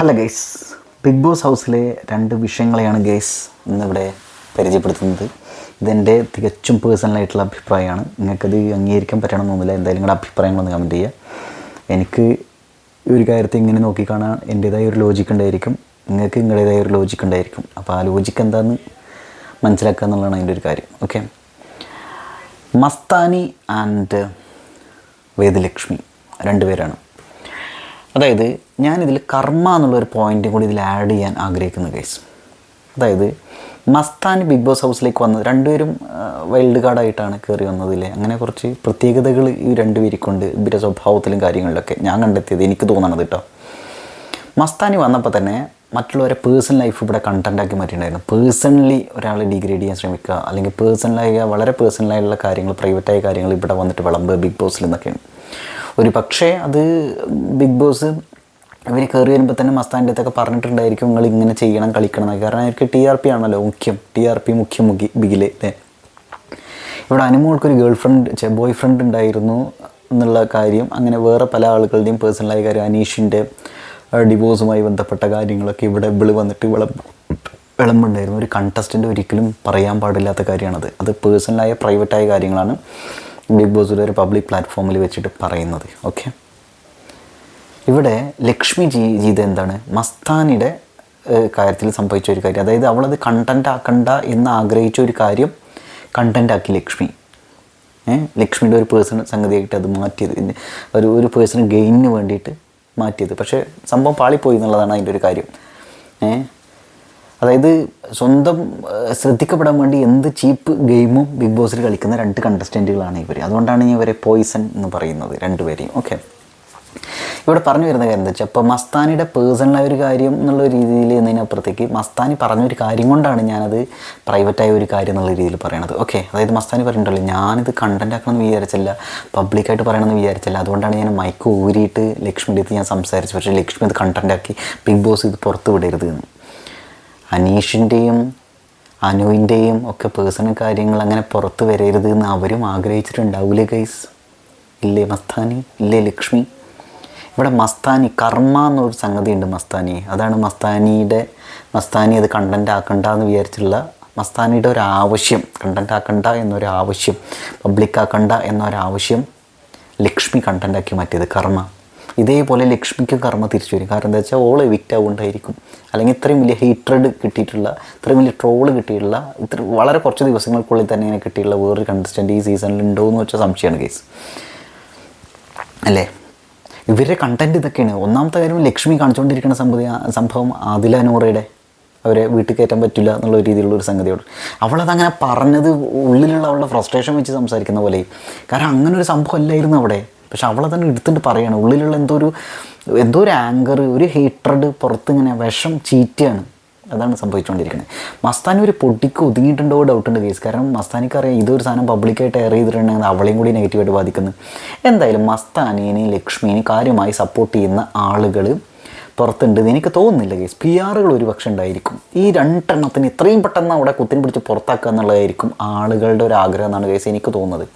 Hello guys big boss ഹൗസിലെ രണ്ട് വിഷയങ്ങളെയാണ് guys ഇന്നിവിടെ പരിചയപ്പെടുത്തുന്നത്. ഇതെന്റെ തികച്ചും പേഴ്സണലായിട്ടുള്ള അഭിപ്രായമാണ്. നിങ്ങൾക്കത് അംഗീകരിക്കാൻ പറ്റണമെന്നൊന്നുമില്ല എന്തായാലും നിങ്ങളുടെ അഭിപ്രായങ്ങളൊന്ന് കമന്റ് ചെയ്യുക. എനിക്ക് ഒരു കാര്യത്തെ ഇങ്ങനെ നോക്കിക്കാണാൻ എന്റേതായ ഒരു ലോജിക്ക് ഉണ്ടായിരിക്കും. നിങ്ങൾക്ക് നിങ്ങളുടേതായ ഒരു ലോജിക്ക് ഉണ്ടായിരിക്കും. അപ്പോൾ ആ ലോജിക്ക് എന്താണെന്ന് മനസ്സിലാക്കുക എന്നുള്ളതാണ് അതിന്റെ ഒരു കാര്യം. ഓക്കെ മസ്താനി ആൻഡ് വേദലക്ഷ്മി രണ്ടുപേരാണ്. അതായത് ഞാനിതിൽ കർമ്മ എന്നുള്ളൊരു പോയിന്റ് കൂടി ഇതിൽ ആഡ് ചെയ്യാൻ ആഗ്രഹിക്കുന്ന കേസ് അതായത് മസ്താൻ ബിഗ് ബോസ് ഹൗസിലേക്ക് വന്നത് രണ്ടുപേരും വൈൽഡ് കാർഡായിട്ടാണ് കയറി വന്നതില്ലേ അങ്ങനെ കുറച്ച് പ്രത്യേകതകൾ ഈ രണ്ടുപേരിക്കൊണ്ട് ഇവരുടെ സ്വഭാവത്തിലും കാര്യങ്ങളിലൊക്കെ ഞാൻ കണ്ടെത്തിയത് എനിക്ക് തോന്നണത് കേട്ടോ മസ്താനി വന്നപ്പോൾ തന്നെ മറ്റുള്ളവരെ പേഴ്സണൽ ലൈഫ് ഇവിടെ കണ്ടന്റാക്കി മാറ്റിയിട്ടുണ്ടായിരുന്നു. പേഴ്സണലി ഒരാളെ ഡിഗ്രേഡ് ചെയ്യാൻ ശ്രമിക്കുക അല്ലെങ്കിൽ പേഴ്സണലായ വളരെ പേഴ്സണലായുള്ള കാര്യങ്ങൾ പ്രൈവറ്റായ കാര്യങ്ങൾ ഇവിടെ വന്നിട്ട് വിളമ്പ് ബിഗ് ബോസിൽ നിന്നൊക്കെയാണ്. ഒരു പക്ഷേ അത് ബിഗ് ബോസ് ഇവർ കയറി വരുമ്പോൾ തന്നെ മസ്താന്റെ അടുത്തൊക്കെ പറഞ്ഞിട്ടുണ്ടായിരിക്കും നിങ്ങൾ ഇങ്ങനെ ചെയ്യണം കളിക്കണം എന്നൊക്കെ. കാരണം അവർക്ക് ടി ആർ പി ആണല്ലോ മുഖ്യം. ടി ആർ പി മുഖ്യം മുഖി ബിഗിലെ അല്ലേ ഇവിടെ അനുമോൾക്കൊരു ഗേൾ ഫ്രണ്ട് ബോയ് ഫ്രണ്ട് ഉണ്ടായിരുന്നു എന്നുള്ള കാര്യം. അങ്ങനെ വേറെ പല ആളുകളുടെയും പേഴ്സണലായ കാര്യം അനീഷിന്റെ ഡിവോഴ്സുമായി ബന്ധപ്പെട്ട കാര്യങ്ങളൊക്കെ ഇവിടെ ഇവിടെ വന്നിട്ട് വിളം വിളമ്പുണ്ടായിരുന്നു. ഒരു കണ്ടസ്റ്റന്റ് ഒരിക്കലും പറയാൻ പാടില്ലാത്ത കാര്യമാണത്. അത് പേഴ്സണലായ പ്രൈവറ്റായ കാര്യങ്ങളാണ്. ബിഗ് ബോസിലെ ഒരു പബ്ലിക് പ്ലാറ്റ്ഫോമിൽ വെച്ചിട്ട് പറയുന്നത് ഓക്കെ ഇവിടെ ലക്ഷ്മി ജീ ജീത എന്താണ്? മസ്താനിയുടെ കാര്യത്തിൽ സംഭവിച്ച ഒരു കാര്യം. അതായത് അവളത് കണ്ടന്റ് ആക്കണ്ട എന്ന് ആഗ്രഹിച്ച ഒരു കാര്യം കണ്ടന്റ് ആക്കി ലക്ഷ്മി. ലക്ഷ്മിയുടെ ഒരു പേഴ്സണൽ സംഗതിയായിട്ട് അത് മാറ്റിയത്. ഒരു ഒരു പേഴ്സണൽ ഗെയിനിന് വേണ്ടിയിട്ട് മാറ്റിയത്. പക്ഷേ സംഭവം പാളിപ്പോയി എന്നുള്ളതാണ് അതിന്റെ ഒരു കാര്യം. ഏഹ് അതായത് സ്വന്തം ശ്രദ്ധിക്കപ്പെടാൻ വേണ്ടി എന്ത് ചീപ്പ് ഗെയിമും ബിഗ് ബോസിൽ കളിക്കുന്ന രണ്ട് കണ്ടസ്റ്റന്റുകളാണ് ഇവർ അതുകൊണ്ടാണ് ഞാൻ ഇവരെ പോയിസൺ എന്ന് പറയുന്നത് രണ്ടുപേരെയും. ഓക്കെ ഇവിടെ പറഞ്ഞു വരുന്ന കാര്യം എന്താ വെച്ചാൽ ഇപ്പോൾ മസ്താനിയുടെ പേഴ്സണലായ ഒരു കാര്യം എന്നുള്ള രീതിയിൽ എന്നതിനപ്പുറത്തേക്ക് മസ്താനി പറഞ്ഞൊരു കാര്യം കൊണ്ടാണ് ഞാനത് പ്രൈവറ്റായ ഒരു കാര്യം എന്നുള്ള രീതിയിൽ പറയണത്. ഓക്കെ അതായത് മസ്താനി പറഞ്ഞിട്ടുള്ളൂ ഞാനിത് കണ്ടന്റ് ആക്കണമെന്ന് വിചാരിച്ചില്ല പബ്ലിക്കായിട്ട് പറയണമെന്ന് വിചാരിച്ചില്ല. അതുകൊണ്ടാണ് ഞാൻ മൈക്ക് ഊരിയിട്ട് ലക്ഷ്മിയുടെ ഞാൻ സംസാരിച്ചു പക്ഷേ ലക്ഷ്മി ഇത് കണ്ടന്റ് ആക്കി ബിഗ് ബോസ് ഇത് പുറത്ത് വിടരുത് എന്ന്. അനീഷിന്റെയും അനുവിന്റെയും ഒക്കെ പേഴ്സണൽ കാര്യങ്ങൾ അങ്ങനെ പുറത്ത് വരരുത് എന്ന് അവരും ആഗ്രഹിച്ചിട്ടുണ്ടാവൂലേ ഗൈസ് ഇല്ലേ മസ്താനി? ഇല്ലേ ലക്ഷ്മി? ഇവിടെ മസ്താനി കർമ്മ എന്നൊരു സംഗതി ഉണ്ട് മസ്താനി. അതാണ് മസ്താനിയുടെ മസ്താനി അത് കണ്ടന്റ് ആക്കണ്ട എന്ന് വിചാരിച്ചുള്ള മസ്താനിയുടെ ഒരു ആവശ്യം. കണ്ടന്റ് ആക്കണ്ട എന്നൊരാവശ്യം പബ്ലിക് ആക്കണ്ട എന്നൊരാവശ്യം ലക്ഷ്മി കണ്ടന്റ് ആക്കി മാറ്റിയത് കർമ്മ. ഇതേപോലെ ലക്ഷ്മിക്ക് കർമ്മ തിരിച്ചു വരും. കാരണം എന്താ വെച്ചാൽ ഓൾ എവിക്റ്റ് ആവുകൊണ്ടായിരിക്കും. അല്ലെങ്കിൽ ഇത്രയും വലിയ ഹീറ്റഡ് കിട്ടിയിട്ടുള്ള ഇത്രയും വലിയ ട്രോൾ കിട്ടിയിട്ടുള്ള ഇത്ര വളരെ കുറച്ച് ദിവസങ്ങൾക്കുള്ളിൽ തന്നെ ഇങ്ങനെ കിട്ടിയിട്ടുള്ള വേറൊരു കണ്ടസ്റ്റന്റ് ഈ സീസണിൽ ഉണ്ടോ എന്ന് വെച്ചാൽ സംശയമാണ് കേസ് അല്ലേ? ഇവരുടെ കണ്ടന്റ് ഇതൊക്കെയാണ്. ഒന്നാമത്തെ കാര്യം ലക്ഷ്മി കാണിച്ചുകൊണ്ടിരിക്കുന്ന സംഭവം സംഭവം ആദില നൂറയുടെ അവരെ വീട്ടിൽ കയറ്റാൻ പറ്റില്ല എന്നുള്ള രീതിയിലുള്ള ഒരു സംഗതിയോട്. അവളതങ്ങനെ പറഞ്ഞത് ഉള്ളിലുള്ള അവളുടെ ഫ്രസ്ട്രേഷൻ വെച്ച് സംസാരിക്കുന്ന പോലെ കാരണം അങ്ങനെ ഒരു സംഭവം അല്ലായിരുന്നു അവിടെ. പക്ഷെ അവളെ തന്നെ എടുത്തിട്ട് പറയാണ് ഉള്ളിലുള്ള എന്തോ ഒരു എന്തോ ഒരു ആങ്കർ ഒരു ഹേറ്റഡ് പുറത്തിങ്ങനെ വിഷം ചീറ്റയാണ് അതാണ് സംഭവിച്ചുകൊണ്ടിരിക്കുന്നത് മസ്താനി ഒരു പൊട്ടിക്ക് ഒതുങ്ങിയിട്ടുണ്ടോ ഡൗട്ട് ഉണ്ട് കേസ് കാരണം മസ്താനിക്ക് അറിയാം ഇതൊരു സാധനം പബ്ലിക്കായിട്ട് എയർ ചെയ്തിട്ടുണ്ടെങ്കിൽ അവളെയും കൂടി നെഗറ്റീവായിട്ട് ബാധിക്കുന്നു. എന്തായാലും മസ്താനിനെ ലക്ഷ്മിനെ കാര്യമായി സപ്പോർട്ട് ചെയ്യുന്ന ആളുകൾ പുറത്തുണ്ടെന്ന് എനിക്ക് തോന്നുന്നില്ല കേസ് പി ആറുകൾ ഒരു പക്ഷേ ഉണ്ടായിരിക്കും. ഈ രണ്ടെണ്ണത്തിന് ഇത്രയും പെട്ടെന്ന് അവിടെ കുത്തിന് പിടിച്ച് പുറത്താക്കുക എന്നുള്ളതായിരിക്കും ആളുകളുടെ ഒരു ആഗ്രഹം എന്നാണ് കേസ് എനിക്ക് തോന്നുന്നത്.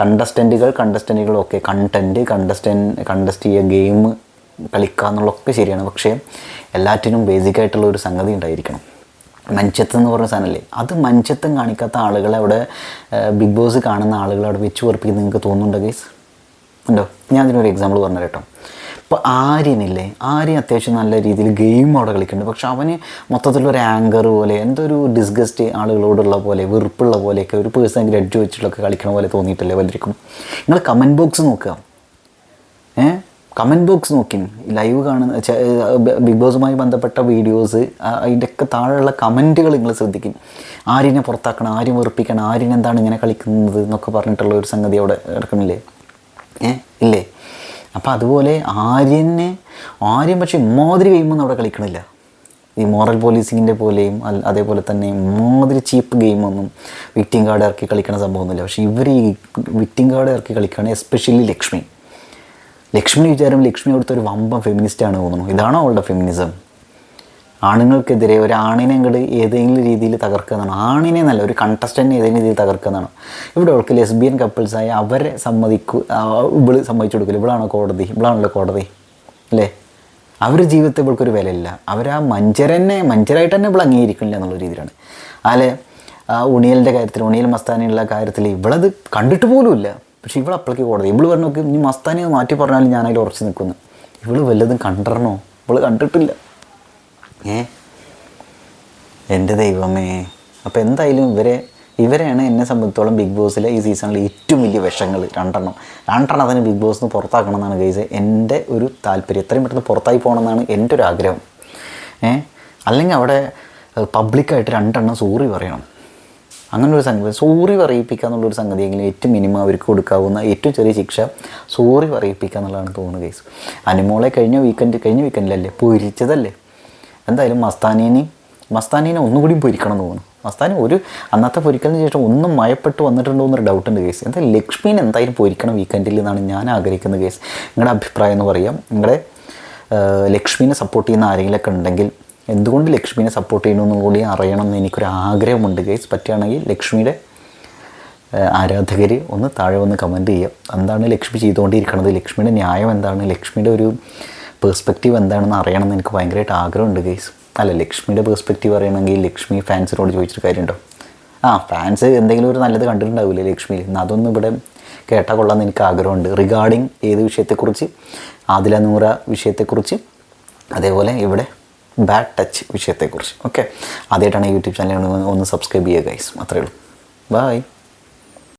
കണ്ടസ്റ്റന്റുകൾ കണ്ടസ്റ്റന്റുകളൊക്കെ കണ്ടന്റ് കണ്ടസ്റ്റൻ കണ്ടസ്റ്റ് ചെയ്യുക ഗെയിം കളിക്കുക എന്നുള്ളതൊക്കെ ശരിയാണ്. പക്ഷേ എല്ലാറ്റിനും ബേസിക്കായിട്ടുള്ള ഒരു സംഗതി ഉണ്ടായിരിക്കണം. മഞ്ചത്ത് എന്ന് പറഞ്ഞ സാധനമല്ലേ അത് മഞ്ചത്തും കാണിക്കാത്ത ആളുകളെ അവിടെ ബിഗ് ബോസ് കാണുന്ന ആളുകളെ അവിടെ വെച്ച് ഉറപ്പിക്കുന്നത് നിങ്ങൾക്ക് തോന്നുന്നുണ്ടോ ഗൈസ് ഉണ്ടോ? ഞാൻ അതിനൊരു എക്സാമ്പിൾ പറഞ്ഞു കേട്ടോ. ഇപ്പോൾ ആര്യനില്ലേ? ആര്യൻ അത്യാവശ്യം നല്ല രീതിയിൽ ഗെയിം അവിടെ കളിക്കുന്നുണ്ട്. പക്ഷെ അവന് മൊത്തത്തിലൊരു ആങ്കർ പോലെ എന്തോ ഒരു ഡിസ്ഗസ്റ്റ് ആളുകളോടുള്ള പോലെ വെറുപ്പുള്ള പോലെയൊക്കെ ഒരു പേഴ്സൺ ഗ്രഡ്ജ് വെച്ചിട്ടൊക്കെ കളിക്കണ പോലെ തോന്നിയിട്ടില്ലേ വല്ലവർക്കും നിങ്ങൾ കമന്റ് ബോക്സ് നോക്കുക. ഏ? കമന്റ് ബോക്സ് നോക്കി. ലൈവ് കാണുന്ന ബിഗ് ബോസുമായി ബന്ധപ്പെട്ട വീഡിയോസ് അതിന്റെയൊക്കെ താഴെയുള്ള കമന്റുകൾ നിങ്ങൾ ശ്രദ്ധിക്കും. ആര്യനെ പുറത്താക്കണം ആര്യം വെറുപ്പിക്കണം ആര്യൻ എന്താണ് ഇങ്ങനെ കളിക്കുന്നത് എന്നൊക്കെ പറഞ്ഞിട്ടുള്ള ഒരു സംഗതി അവിടെ ഇല്ലേ അപ്പോൾ അതുപോലെ ആര്യനെ ആര്യൻ പക്ഷേ ഇമ്മാതിരി ഗെയിമൊന്നും അവിടെ കളിക്കണില്ല. ഈ മോറൽ പോലീസിങ്ങിന്റെ പോലെയും അതേപോലെ തന്നെ ഇമ്മാതിരി ചീപ്പ് ഗെയിമൊന്നും വിറ്റിംഗ് കാർഡ് ഇറക്കി കളിക്കണ സംഭവമൊന്നുമില്ല. പക്ഷേ ഇവർ ഈ വിക്ടിം കാർഡ് ഇറക്കി കളിക്കുകയാണ് എസ്പെഷ്യലി ലക്ഷ്മി. ലക്ഷ്മി വിചാരം ലക്ഷ്മി അവിടുത്തെ ഒരു വമ്പം ഫെമിനിസ്റ്റാണ് തോന്നുന്നു. ഇതാണോ അവളുടെ ഫെമിനിസം ആണുങ്ങൾക്കെതിരെ ഒരു ആണിനെ അങ്ങോട്ട് ഏതെങ്കിലും രീതിയിൽ തകർക്കുന്നതാണ്. ആണിനെ നല്ല ഒരു കണ്ടസ്റ്റന്റിനെ ഏതെങ്കിലും രീതിയിൽ തകർക്കുന്നതാണ്. ഇവിടെ അവൾക്ക് ലെസ്ബിയൻ കപ്പിൾസായ അവരെ സമ്മതിക്കു ഇവൾ സമ്മതിച്ചു കൊടുക്കില്ല. ഇവളാണോ കോടതി? ഇവളാണല്ലോ കോടതി. അല്ലേ? അവരുടെ ജീവിതത്തിൽ ഇവൾക്കൊരു വിലയില്ല. അവർ ആ മഞ്ചരനെ മഞ്ചരായിട്ട് തന്നെ ഇവൾ അംഗീകരിക്കണില്ല എന്നുള്ള രീതിയിലാണ്. അല്ലെ ആ ഉണിയലിന്റെ കാര്യത്തിൽ ഉണിയൽ മസ്താനിയുള്ള കാര്യത്തിൽ ഇവളത് കണ്ടിട്ട് പോലുമില്ല പക്ഷേ ഇവൾ അപ്പോഴേക്ക് കോടതി. ഇവൾ പറഞ്ഞു നോക്കി ഇനി മസ്താനി മാറ്റി പറഞ്ഞാലും ഞാനതിൽ ഉറച്ചു നിൽക്കുന്നു. ഇവൾ വല്ലതും കണ്ടിരണോ ഇവൾ കണ്ടിട്ടില്ല. ഏ? എന്റെ ദൈവമേ. അപ്പോൾ എന്തായാലും ഇവരെ ഇവരെയാണ് എന്നെ സംബന്ധിച്ചോളം ബിഗ് ബോസിലെ ഈ സീസണിലെ ഏറ്റവും വലിയ വിഷങ്ങൾ രണ്ടെണ്ണം. രണ്ടെണ്ണം അതിന് ബിഗ് നിന്ന് പുറത്താക്കണം എന്നാണ് ഗൈസ്. എന്റെ ഒരു താല്പര്യം എത്രയും പെട്ടെന്ന് പുറത്തായി പോകണം എന്നാണ് എന്റെ ഒരു ആഗ്രഹം. ഏ? അല്ലെങ്കിൽ അവിടെ പബ്ലിക്കായിട്ട് രണ്ടെണ്ണം സോറി പറയണം. അങ്ങനെ ഒരു സംഗതി സോറി പറയിപ്പിക്കുക എന്നുള്ളൊരു സംഗതിയെങ്കിലും ഏറ്റവും മിനിമം അവർക്ക് കൊടുക്കാവുന്ന ഏറ്റവും ചെറിയ ശിക്ഷ സോറി പറയിപ്പിക്കുക എന്നുള്ളതാണ് തോന്നുന്നത് കേസ് അനുമോളെ കഴിഞ്ഞ വീക്കെൻഡ് കഴിഞ്ഞ വീക്കെൻഡിലല്ലേ പൊരിച്ചതല്ലേ? എന്തായാലും മസ്താനീനെ മസ്താനീനെ ഒന്നുകൂടി പൊരിക്കണം എന്ന് തോന്നുന്നു. മസ്താനി ഒരു അന്നത്തെ പൊരിക്കലിന് ശേഷം ഒന്നും മയപ്പെട്ട് വന്നിട്ടുണ്ടോ എന്നൊരു ഡൗട്ട് ഉണ്ട് കേസ് എന്തായാലും ലക്ഷ്മീനെ എന്തായാലും പൊരിക്കണം വീക്കെൻഡിൽ എന്നാണ് ഞാൻ ആഗ്രഹിക്കുന്ന കേസ് നിങ്ങളുടെ അഭിപ്രായം എന്ന് പറയാം. നിങ്ങളുടെ ലക്ഷ്മീനെ സപ്പോർട്ട് ചെയ്യുന്ന ആരെങ്കിലുമൊക്കെ ഉണ്ടെങ്കിൽ എന്തുകൊണ്ട് ലക്ഷ്മീനെ സപ്പോർട്ട് ചെയ്യണമെന്ന് കൂടി അറിയണം എന്ന് എനിക്കൊരു ആഗ്രഹമുണ്ട് കേസ് പറ്റുകയാണെങ്കിൽ ലക്ഷ്മിയുടെ ആരാധകർ ഒന്ന് താഴെ വന്ന് കമന്റ് ചെയ്യുക എന്താണ് ലക്ഷ്മി ചെയ്തുകൊണ്ടിരിക്കുന്നത് ലക്ഷ്മിയുടെ ന്യായം എന്താണ്? ലക്ഷ്മിയുടെ ഒരു പേഴ്സ്പെക്റ്റീവ് എന്താണെന്ന് അറിയണമെന്ന് എനിക്ക് ഭയങ്കരമായിട്ട് ആഗ്രഹമുണ്ട് ഗൈസ് അല്ല ലക്ഷ്മിയുടെ പേഴ്സ്പെക്റ്റീവ് അറിയണമെങ്കിൽ ലക്ഷ്മി ഫാൻസിനോട് ചോദിച്ചിട്ട് കാര്യമുണ്ടോ? ആ ഫാൻസ് എന്തെങ്കിലും ഒരു നല്ലത് കണ്ടിട്ടുണ്ടാവില്ലേ ലക്ഷ്മിയിൽ? എന്നാൽ അതൊന്നും ഇവിടെ കേട്ടാൽ കൊള്ളാമെന്ന് എനിക്ക് ആഗ്രഹമുണ്ട്. റിഗാർഡിങ് ഏത് വിഷയത്തെക്കുറിച്ച് ആദില നൂറ വിഷയത്തെക്കുറിച്ച് അതേപോലെ ഇവിടെ ബാഡ് ടച്ച് വിഷയത്തെക്കുറിച്ച്. ഓക്കെ ആദ്യമായിട്ടാണ് യൂട്യൂബ് ചാനൽ ഒന്ന് സബ്സ്ക്രൈബ് ചെയ്യുക ഗൈസ് അത്രയേ ഉള്ളൂ. ബൈ